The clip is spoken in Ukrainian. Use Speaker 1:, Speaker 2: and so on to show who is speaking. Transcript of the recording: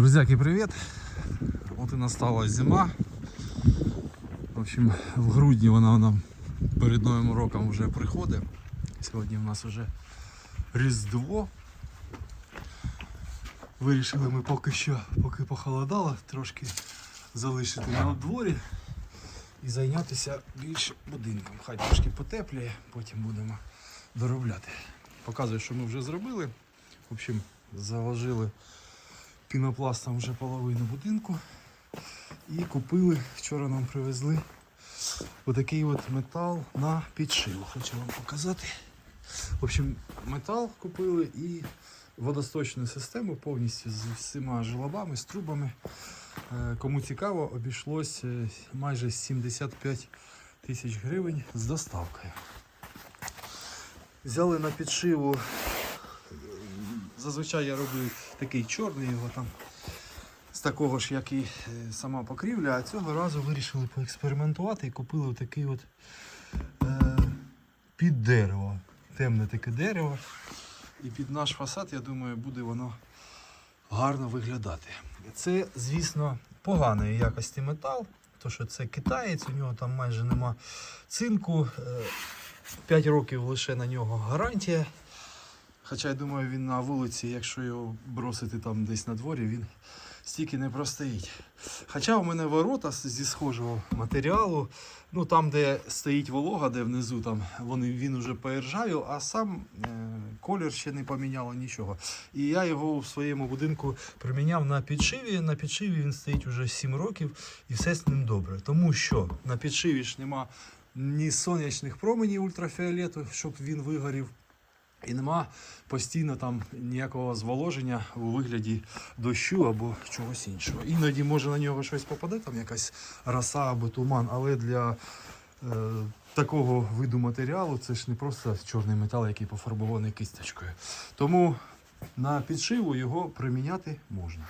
Speaker 1: Друзяки, привет! От і настала зима. В общем, в грудні вона нам перед Новим роком вже приходить. Сьогодні у нас вже Різдво. Вирішили ми поки що, поки похолодало, трошки залишити на дворі і зайнятися більше будинком. Хай трошки потепліє, потім будемо доробляти. Показую, що ми вже зробили. В общем, заложили пінопластом вже половину будинку. І купили, вчора нам привезли отакий от метал на підшиву. Хочу вам показати. В общем, метал купили і водосточну систему повністю з всіма желобами, з трубами. Е, Кому цікаво, обійшлось е, майже 75 тисяч гривень з доставкою. Взяли на підшиву. Зазвичай я роблю такий чорний його там з такого ж, як і е, сама покрівля, а цього разу вирішили поекспериментувати і купили такий от е, під дерево. Темне таке дерево. І під наш фасад, я думаю, буде воно гарно виглядати. Це, звісно, поганої якості метал, тому що це китаєць, у нього там майже нема цинку. 5 років лише на нього гарантія. Хоча я думаю, він на вулиці, якщо його бросити там десь на дворі, він стільки не простоїть. Хоча у мене ворота зі схожого матеріалу, ну там, де стоїть волога, де внизу там вони, він уже поіржавів, а сам е, колір ще не поміняло нічого. І я його в своєму будинку приміняв на підшиві. На підшиві він стоїть уже 7 років і все з ним добре. Тому що на підшиві ж нема ні сонячних променів ультрафіолету, щоб він вигорів. І нема постійно там ніякого зволоження у вигляді дощу або чогось іншого. Іноді може на нього щось попаде, там якась роса або туман, але для е, такого виду матеріалу це ж не просто чорний метал, який пофарбований кисточкою. Тому на підшиву його приміняти можна.